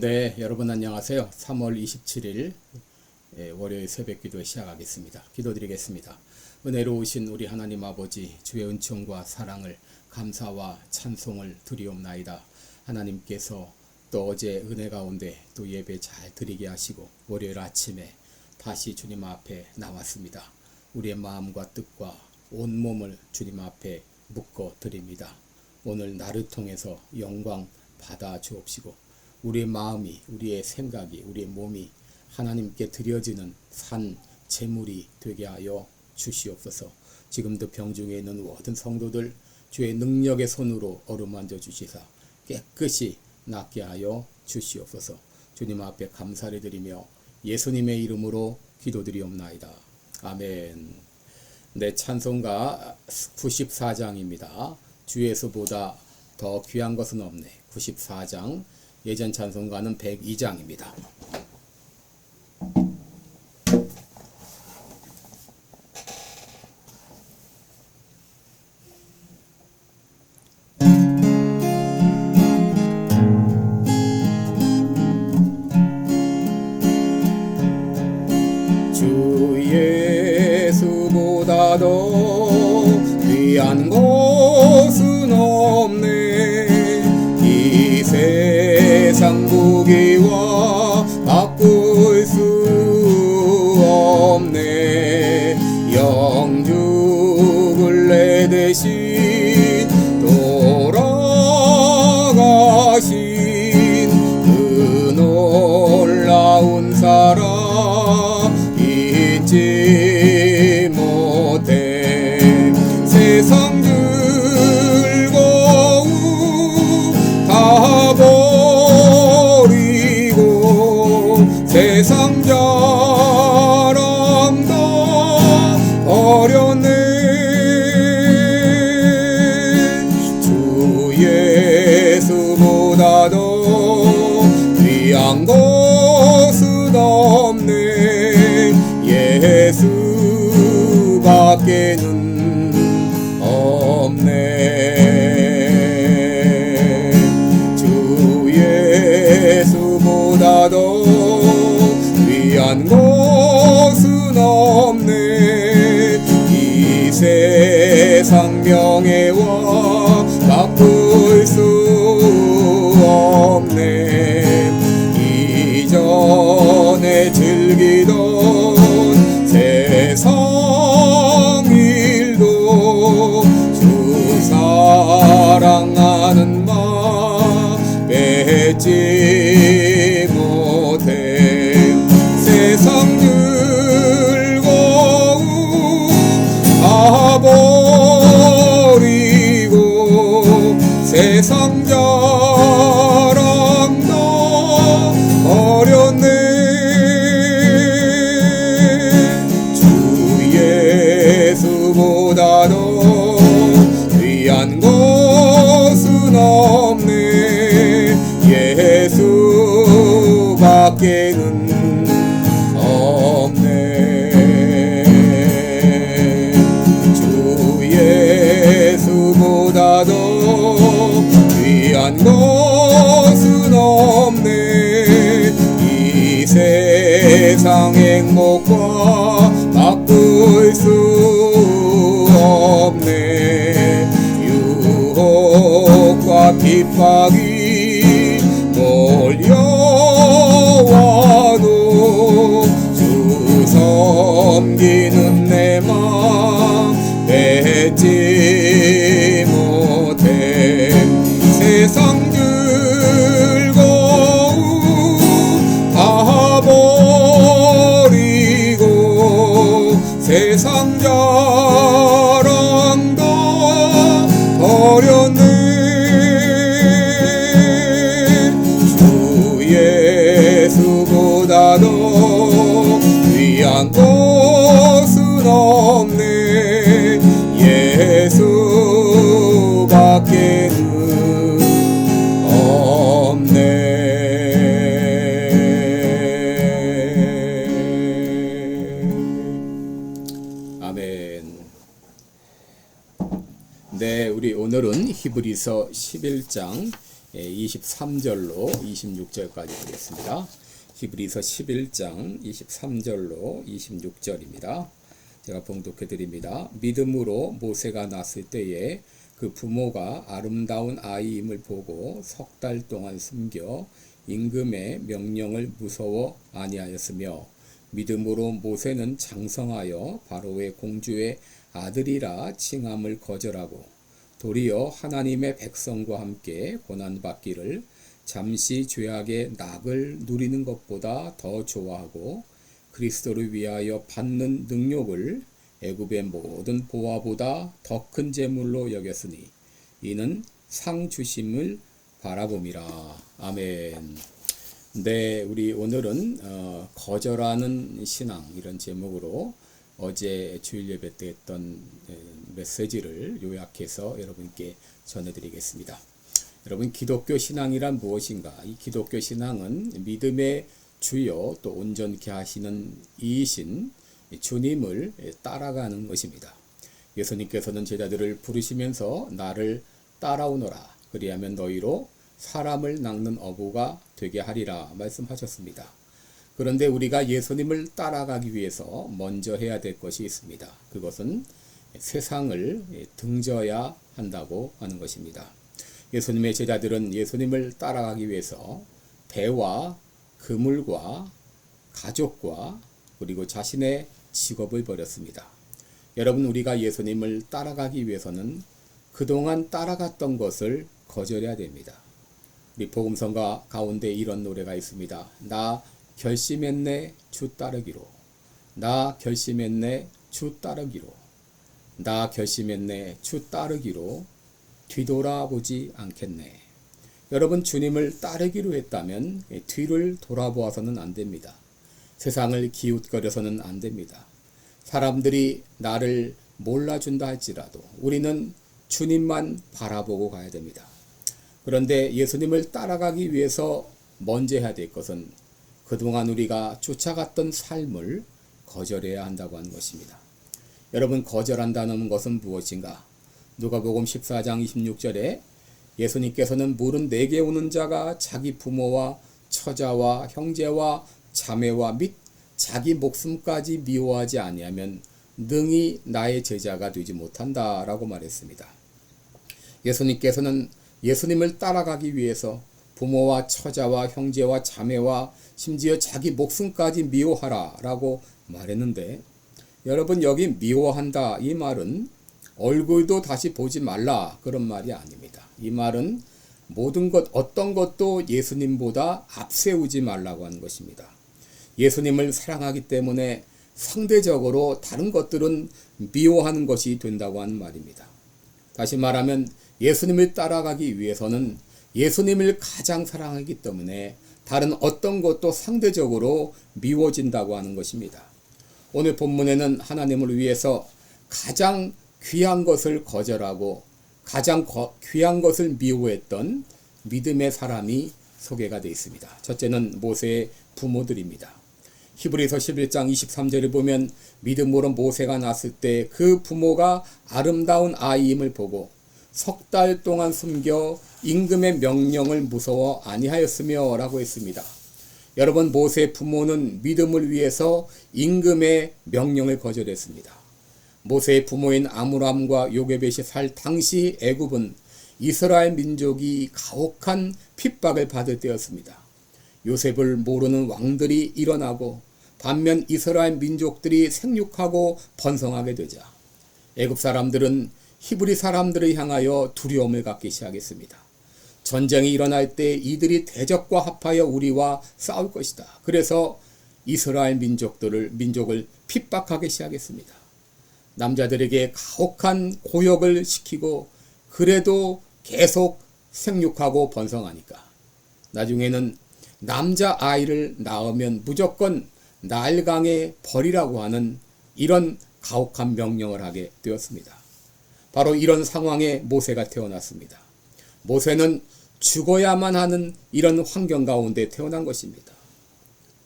네, 여러분 안녕하세요. 3월 27일 예, 월요일 새벽 기도 시작하겠습니다. 기도드리겠습니다. 은혜로우신 우리 하나님 아버지 주의 은총과 사랑을 감사와 찬송을 드리옵나이다. 하나님께서 또 어제 은혜 가운데 또 예배 잘 드리게 하시고 월요일 아침에 다시 주님 앞에 나왔습니다. 우리의 마음과 뜻과 온 몸을 주님 앞에 묶어 드립니다. 오늘 나를 통해서 영광 받아 주옵시고 우리의 마음이 우리의 생각이 우리의 몸이 하나님께 드려지는 산 제물이 되게 하여 주시옵소서. 지금도 병중에 있는 모든 성도들 주의 능력의 손으로 어루만져 주시사 깨끗이 낫게 하여 주시옵소서. 주님 앞에 감사를 드리며 예수님의 이름으로 기도드리옵나이다. 아멘. 네, 찬송가 94장입니다. 주에서보다 더 귀한 것은 없네. 94장. 예전 찬송가는 102장입니다. 대 귀한 것은 없네 예수밖에는 없네. 주 예수보다 더 귀한 것은 없네. 이 세상 명예와 바꿀 수 없네 이전에 즐기던 세상 일도 주 사랑하는 마 맺지 유혹과 핍박이 몰려와도 주 섬기는 히브리서 11장 23절로 26절까지 보겠습니다. 히브리서 11장 23절로 26절입니다. 제가 봉독해 드립니다. 믿음으로 모세가 났을 때에 그 부모가 아름다운 아이임을 보고 석 달 동안 숨겨 임금의 명령을 무서워 아니하였으며 믿음으로 모세는 장성하여 바로의 공주의 아들이라 칭함을 거절하고 도리어 하나님의 백성과 함께 고난받기를 잠시 죄악의 낙을 누리는 것보다 더 좋아하고 그리스도를 위하여 받는 능력을 애굽의 모든 보화보다 더 큰 재물로 여겼으니 이는 상 주심을 바라봄이라 아멘. 네, 우리 오늘은 어, 거절하는 신앙 이런 제목으로 어제 주일 예배 때 했던 에, 메시지를 요약해서 여러분께 전해드리겠습니다. 여러분 기독교 신앙이란 무엇인가? 이 기독교 신앙은 믿음의 주요 또 온전케 하시는 이이신 주님을 따라가는 것입니다. 예수님께서는 제자들을 부르시면서 나를 따라오너라. 그리하면 너희로 사람을 낚는 어부가 되게 하리라 말씀하셨습니다. 그런데 우리가 예수님을 따라가기 위해서 먼저 해야 될 것이 있습니다. 그것은 세상을 등져야 한다고 하는 것입니다. 예수님의 제자들은 예수님을 따라가기 위해서 배와 그물과 가족과 그리고 자신의 직업을 버렸습니다. 여러분 우리가 예수님을 따라가기 위해서는 그동안 따라갔던 것을 거절해야 됩니다. 우리 복음성가 가운데 이런 노래가 있습니다. 나 결심했네 주 따르기로. 나 결심했네 주 따르기로. 나 결심했네 주 따르기로 뒤돌아보지 않겠네. 여러분 주님을 따르기로 했다면 뒤를 돌아보아서는 안 됩니다. 세상을 기웃거려서는 안 됩니다. 사람들이 나를 몰라준다 할지라도 우리는 주님만 바라보고 가야 됩니다. 그런데 예수님을 따라가기 위해서 먼저 해야 될 것은 그동안 우리가 쫓아갔던 삶을 거절해야 한다고 하는 것입니다. 여러분 거절한다는 것은 무엇인가? 누가복음 14장 26절에 예수님께서는 물은 내게 오는 자가 자기 부모와 처자와 형제와 자매와 및 자기 목숨까지 미워하지 아니하면 능히 나의 제자가 되지 못한다라고 말했습니다. 예수님께서는 예수님을 따라가기 위해서 부모와 처자와 형제와 자매와 심지어 자기 목숨까지 미워하라라고 말했는데 여러분 여기 미워한다 이 말은 얼굴도 다시 보지 말라 그런 말이 아닙니다. 이 말은 모든 것 어떤 것도 예수님보다 앞세우지 말라고 하는 것입니다. 예수님을 사랑하기 때문에 상대적으로 다른 것들은 미워하는 것이 된다고 하는 말입니다. 다시 말하면 예수님을 따라가기 위해서는 예수님을 가장 사랑하기 때문에 다른 어떤 것도 상대적으로 미워진다고 하는 것입니다. 오늘 본문에는 하나님을 위해서 가장 귀한 것을 거절하고 가장 귀한 것을 미워했던 믿음의 사람이 소개가 되어 있습니다. 첫째는 모세의 부모들입니다. 히브리서 11장 23절을 보면 믿음으로 모세가 났을 때 그 부모가 아름다운 아이임을 보고 석 달 동안 숨겨 임금의 명령을 무서워 아니하였으며 라고 했습니다. 여러분 모세 부모는 믿음을 위해서 임금의 명령을 거절했습니다. 모세의 부모인 아므람과 요게벳이 살 당시 애굽은 이스라엘 민족이 가혹한 핍박을 받을 때였습니다. 요셉을 모르는 왕들이 일어나고 반면 이스라엘 민족들이 생육하고 번성하게 되자 애굽 사람들은 히브리 사람들을 향하여 두려움을 갖기 시작했습니다. 전쟁이 일어날 때 이들이 대적과 합하여 우리와 싸울 것이다. 그래서 이스라엘 민족들을 민족을 핍박하기 시작했습니다. 남자들에게 가혹한 고역을 시키고 그래도 계속 생육하고 번성하니까 나중에는 남자 아이를 낳으면 무조건 날강에 버리라고 하는 이런 가혹한 명령을 하게 되었습니다. 바로 이런 상황에 모세가 태어났습니다. 모세는 죽어야만 하는 이런 환경 가운데 태어난 것입니다.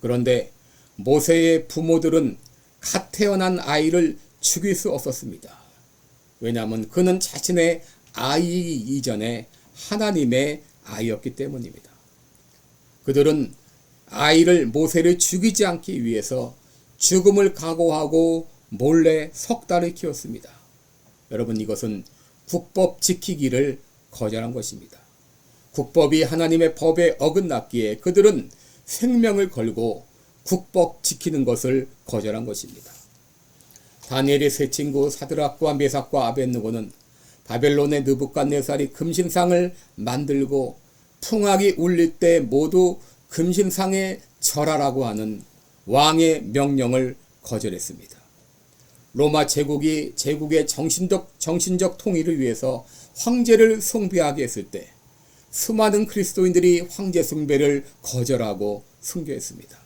그런데 모세의 부모들은 갓 태어난 아이를 죽일 수 없었습니다. 왜냐하면 그는 자신의 아이 이전에 하나님의 아이였기 때문입니다. 그들은 아이를 모세를 죽이지 않기 위해서 죽음을 각오하고 몰래 석 달을 키웠습니다. 여러분 이것은 국법 지키기를 거절한 것입니다. 국법이 하나님의 법에 어긋났기에 그들은 생명을 걸고 국법 지키는 것을 거절한 것입니다. 다니엘의 세 친구 사드락과 메삭과 아벤누고는 바벨론의 느부갓네살이 금신상을 만들고 풍악이 울릴 때 모두 금신상에 절하라고 하는 왕의 명령을 거절했습니다. 로마 제국이 제국의 정신적 정신적 통일을 위해서 황제를 숭배하게 했을 때 수많은 그리스도인들이 황제 숭배를 거절하고 순교했습니다.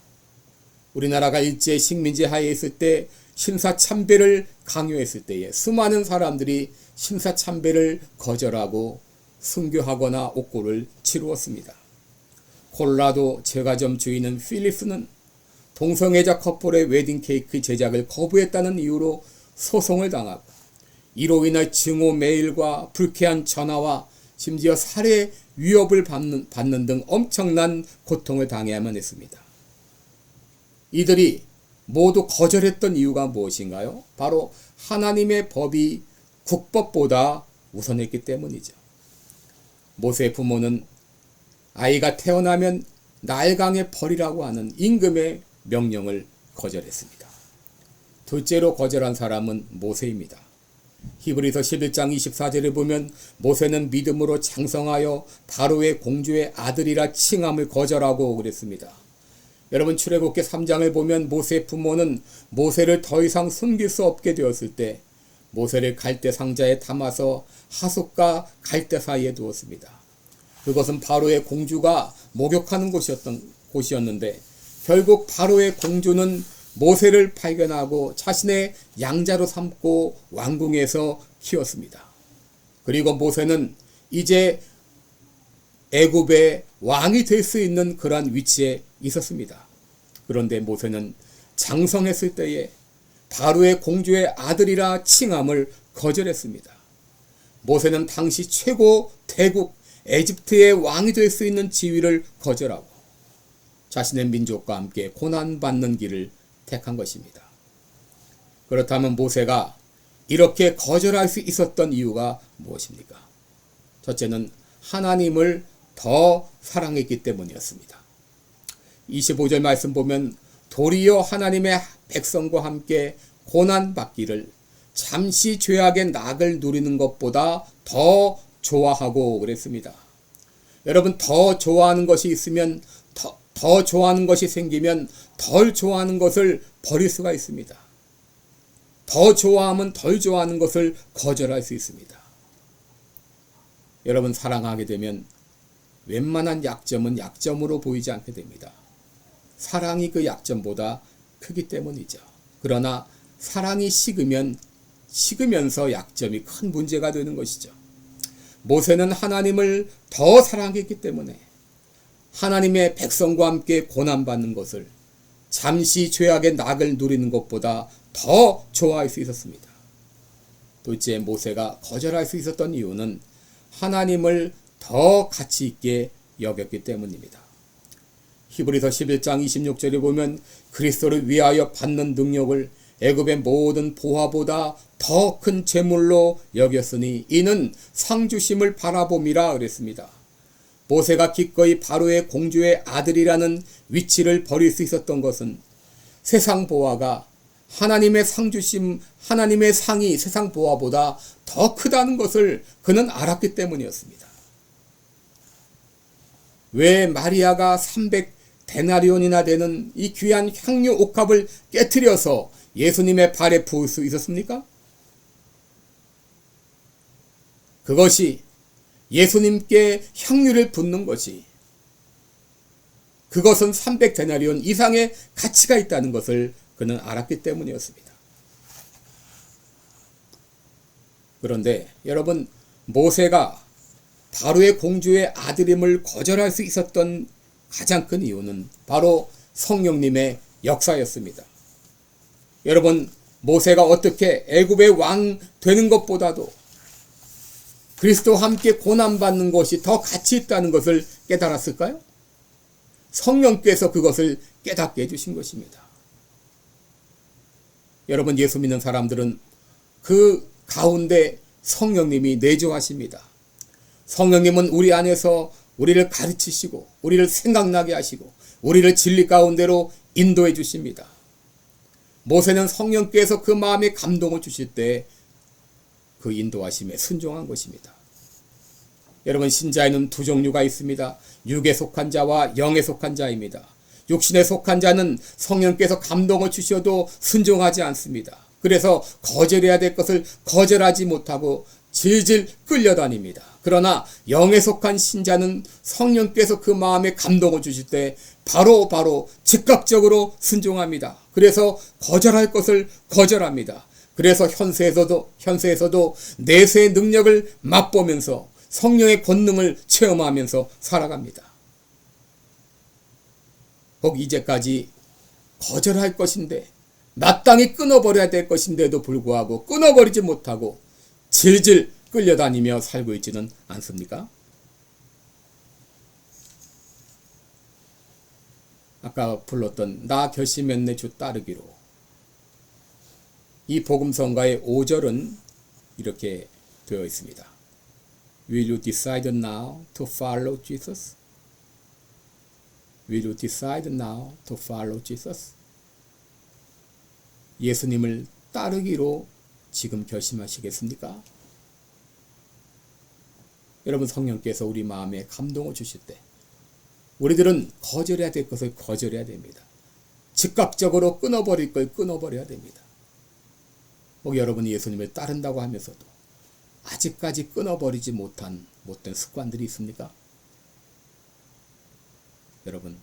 우리나라가 일제 식민지 하에 있을 때 신사 참배를 강요했을 때에 수많은 사람들이 신사 참배를 거절하고 순교하거나 옥고를 치루었습니다. 콜라도 제과점 주인은 필립스는 동성애자 커플의 웨딩 케이크 제작을 거부했다는 이유로 소송을 당하고 이로 인해 증오 메일과 불쾌한 전화와 심지어 살해 위협을 받는, 받는 등 엄청난 고통을 당해야만 했습니다. 이들이 모두 거절했던 이유가 무엇인가요? 바로 하나님의 법이 국법보다 우선했기 때문이죠. 모세의 부모는 아이가 태어나면 날강에 버리라고 하는 임금의 명령을 거절했습니다. 둘째로 거절한 사람은 모세입니다. 히브리서 11장 24절에 보면 모세는 믿음으로 장성하여 바로의 공주의 아들이라 칭함을 거절하고 그랬습니다. 여러분 출애굽기 3장을 보면 모세 부모는 모세를 더 이상 숨길 수 없게 되었을 때 모세를 갈대 상자에 담아서 하숫과 갈대 사이에 두었습니다. 그것은 바로의 공주가 목욕하는 곳이었던 곳이었는데 결국 바로의 공주는 모세를 발견하고 자신의 양자로 삼고 왕궁에서 키웠습니다. 그리고 모세는 이제 애굽의 왕이 될 수 있는 그러한 위치에 있었습니다. 그런데 모세는 장성했을 때에 바로의 공주의 아들이라 칭함을 거절했습니다. 모세는 당시 최고 대국 에집트의 왕이 될 수 있는 지위를 거절하고 자신의 민족과 함께 고난받는 길을 택한 것입니다. 그렇다면 모세가 이렇게 거절할 수 있었던 이유가 무엇입니까? 첫째는 하나님을 더 사랑했기 때문이었습니다. 25절 말씀 보면 도리어 하나님의 백성과 함께 고난받기를 잠시 죄악의 낙을 누리는 것보다 더 좋아하고 그랬습니다. 여러분 더 좋아하는 것이 있으면 더, 더 좋아하는 것이 생기면 덜 좋아하는 것을 버릴 수가 있습니다. 더 좋아하면 덜 좋아하는 것을 거절할 수 있습니다. 여러분 사랑하게 되면 웬만한 약점은 약점으로 보이지 않게 됩니다. 사랑이 그 약점보다 크기 때문이죠. 그러나 사랑이 식으면 식으면서 약점이 큰 문제가 되는 것이죠. 모세는 하나님을 더 사랑했기 때문에 하나님의 백성과 함께 고난받는 것을 잠시 죄악의 낙을 누리는 것보다 더 좋아할 수 있었습니다. 둘째 모세가 거절할 수 있었던 이유는 하나님을 더 가치 있게 여겼기 때문입니다. 히브리서 11장 26절에 보면 그리스도를 위하여 받는 능력을 애굽의 모든 보화보다 더 큰 재물로 여겼으니 이는 상주심을 바라봄이라 그랬습니다. 모세가 기꺼이 바로의 공주의 아들이라는 위치를 버릴 수 있었던 것은 세상 보화가 하나님의 상주심, 하나님의 상이 세상 보화보다 더 크다는 것을 그는 알았기 때문이었습니다. 왜 마리아가 300 데나리온이나 되는 이 귀한 향유 옥합을 깨뜨려서 예수님의 발에 부을 수 있었습니까? 그것이 예수님께 향유를 붓는 것이 그것은 300데나리온 이상의 가치가 있다는 것을 그는 알았기 때문이었습니다. 그런데 여러분 모세가 바로의 공주의 아들임을 거절할 수 있었던 가장 큰 이유는 바로 성령님의 역사였습니다. 여러분 모세가 어떻게 애굽의 왕 되는 것보다도 그리스도와 함께 고난받는 것이 더 가치 있다는 것을 깨달았을까요? 성령께서 그것을 깨닫게 해주신 것입니다. 여러분 예수 믿는 사람들은 그 가운데 성령님이 내주하십니다. 성령님은 우리 안에서 우리를 가르치시고 우리를 생각나게 하시고 우리를 진리 가운데로 인도해 주십니다. 모세는 성령께서 그 마음에 감동을 주실 때 그 인도하심에 순종한 것입니다. 여러분 신자에는 두 종류가 있습니다. 육에 속한 자와 영에 속한 자입니다. 육신에 속한 자는 성령께서 감동을 주셔도 순종하지 않습니다. 그래서 거절해야 될 것을 거절하지 못하고 질질 끌려다닙니다. 그러나 영에 속한 신자는 성령께서 그 마음에 감동을 주실 때 바로 바로 즉각적으로 순종합니다. 그래서 거절할 것을 거절합니다. 그래서 현세에서도 현세에서도 내세의 능력을 맛보면서 성령의 권능을 체험하면서 살아갑니다. 혹 이제까지 거절할 것인데 마땅히 끊어버려야 될 것인데도 불구하고 끊어버리지 못하고 질질 끌려다니며 살고 있지는 않습니까? 아까 불렀던 나 결심했네 주 따르기로 이 복음성가의 5절은 이렇게 되어 있습니다. Will you decide now to follow Jesus? Will you decide now to follow Jesus? 예수님을 따르기로 지금 결심하시겠습니까? 여러분 성령께서 우리 마음에 감동을 주실 때 우리들은 거절해야 될 것을 거절해야 됩니다. 즉각적으로 끊어버릴 걸 끊어버려야 됩니다. 뭐 여러분이 예수님을 따른다고 하면서도 아직까지 끊어버리지 못한 못된 습관들이 있습니까? 여러분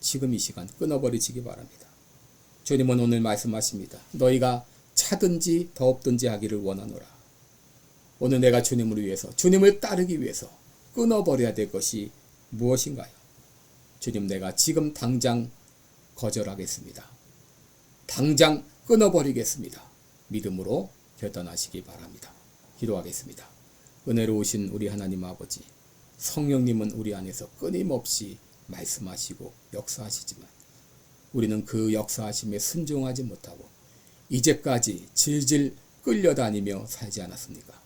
지금 이 시간 끊어버리시기 바랍니다. 주님은 오늘 말씀하십니다. 너희가 차든지 더없든지 하기를 원하노라. 오늘 내가 주님을 위해서 주님을 따르기 위해서 끊어버려야 될 것이 무엇인가요? 주님 내가 지금 당장 거절하겠습니다. 당장 끊어버리겠습니다. 믿음으로 결단하시기 바랍니다. 기도하겠습니다. 은혜로우신 우리 하나님 아버지, 성령님은 우리 안에서 끊임없이 말씀하시고 역사하시지만 우리는 그 역사하심에 순종하지 못하고 이제까지 질질 끌려다니며 살지 않았습니까?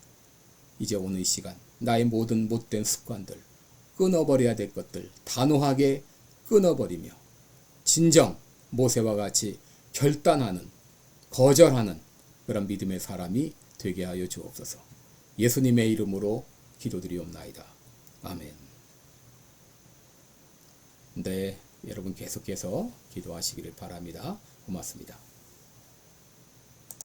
이제 오늘 시간 나의 모든 못된 습관들 끊어버려야 될 것들 단호하게 끊어버리며 진정 모세와 같이 결단하는 거절하는 그런 믿음의 사람이 되게 하여 주옵소서. 예수님의 이름으로 기도드리옵나이다. 아멘. 네, 여러분 계속해서 기도하시기를 바랍니다. 고맙습니다.